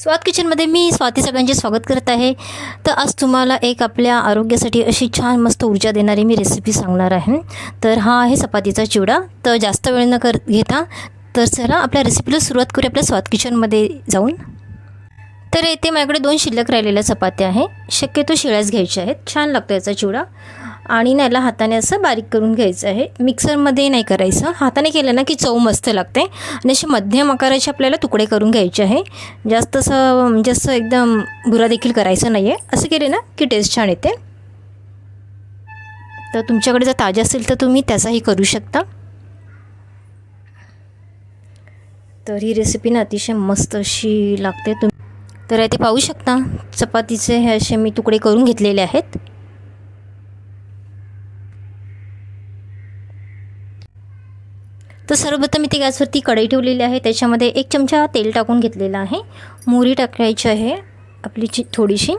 स्वाद किचनमध्ये मी स्वाती सगळ्यांचे स्वागत करत आहे. तर आज तुम्हाला एक आपल्या आरोग्यासाठी अशी छान मस्त ऊर्जा देणारी मी रेसिपी सांगणार आहे. तर हा आहे चपातीचा चिवडा. तर जास्त वेळ न कर घेता तर चला आपल्या रेसिपीला सुरुवात करूया आपल्या स्वाद किचनमध्ये जाऊन. तर येथे माझ्याकडे दोन शिल्लक राहिलेल्या चपात्या आहे शक्यतो शिळ्याच घ्यायच्या आहेत. छान लागतो याचा चिवडा. आणि ना याला हाताने असं बारीक करून घ्यायचं आहे. मिक्सरमध्ये नाही करायचं. हाताने केलं ना की चव मस्त लागते. आणि असे मध्यम आकाराचे आपल्याला तुकडे करून घ्यायचे आहे. जास्त असं म्हणजे असं एकदम बुरा देखील करायचं नाही आहे असं केले ना की टेस्ट छान येते. तर तुमच्याकडे जर ताजे असेल तर तुम्ही त्याचाही करू शकता. तर ही रेसिपी ना अतिशय मस्त अशी लागते. तुम्ही तर ते पाहू शकता. चपातीचे हे असे मी तुकडे करून घेतलेले आहेत. तर सर्वप्रथम इथे गॅसवरती कढई ठेवलेली आहे. त्याच्यामध्ये एक चमचा तेल टाकून घेतलेलं आहे. मोहरी टाकायची आहे आपली ची थोडीशी.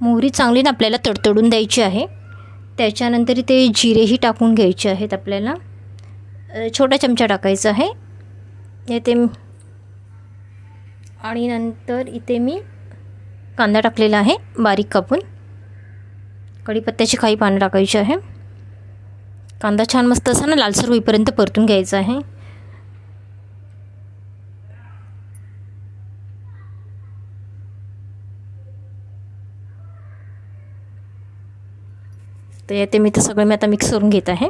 मोहरी चांगली ना आपल्याला तडतडून द्यायची आहे. त्याच्यानंतर इथे जिरेही टाकून घ्यायचे आहेत आपल्याला. छोटा चमचा टाकायचा आहे. येते आणि नंतर इथे मी कांदा टाकलेला आहे बारीक कापून. कढीपत्त्याची काही पानं टाकायची आहे. कांदा छान मस्त असा ना लालसर होईपर्यंत परतून घ्यायचा आहे. तर येते मी तर सगळं मी आता मिक्स करून घेत आहे.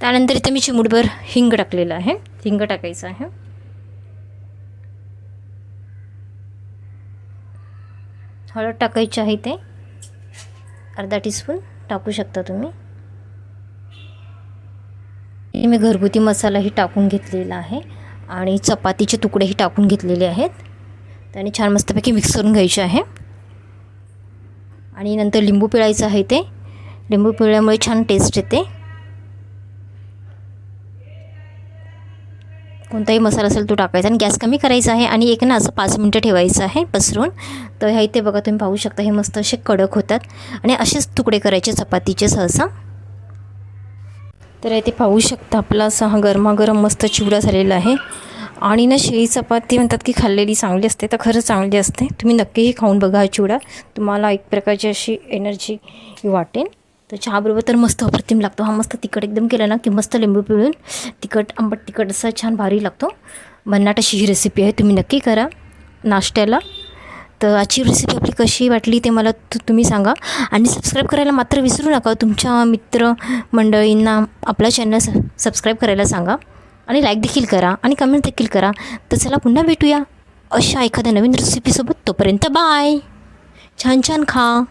त्यानंतर इथं मी चिमुडभर हिंग टाकलेलं आहे. हिंग टाकायचं आहे. हळद टाकायची आहे ते अर्धा टीस्पून टाकू शकता तुम्ही. मी घरगुती मसालाही टाकून घेतलेला आहे आणि चपातीचे तुकडेही टाकून घेतलेले आहेत. त्याने छान मस्तपैकी मिक्स करून घ्यायचे आहे. आणि नंतर लिंबू पिळायचं आहे ते लिंबू पिळल्यामुळे छान टेस्ट येते. कोणताही मसाला असेल तो टाकायचा आणि गॅस कमी करायचा आहे आणि एक ना असं पाच मिनटं ठेवायचं आहे पसरून. तर ह्या इथे बघा तुम्ही पाहू शकता हे मस्त असे कडक होतात. आणि असेच तुकडे करायचे चपातीचे सहसा. तर इथे पाहू शकता आपला असा हा गरमागरम मस्त चिवडा झालेला आहे. आणि ना शेळी चपाती म्हणतात की खाल्लेली चांगली असते तर खरंच चांगली असते. तुम्ही नक्कीही खाऊन बघा हा चिवडा. तुम्हाला एक प्रकारची अशी एनर्जी वाटेल. तर चहाबरोबर तर मस्त अप्रतिम लागतो. हा मस्त तिखट एकदम केला ना की मस्त लिंबू पिळून तिखट आंबट तिखट असा छान भारी लागतो. भन्नाट अशी ही रेसिपी आहे तुम्ही नक्की करा नाश्त्याला. तर आजची रेसिपी आपली कशी वाटली ते मला तु तुम्ही सांगा. आणि सबस्क्राईब करायला मात्र विसरू नका हो, तुमच्या मित्र मंडळींना आपला चॅनल स सबस्क्राईब करायला सांगा. आणि लाईक देखील करा आणि कमेंट देखील करा. तर चला पुन्हा भेटूया अशा एखाद्या नवीन रेसिपीसोबत तोपर्यंत बाय छान छान खा.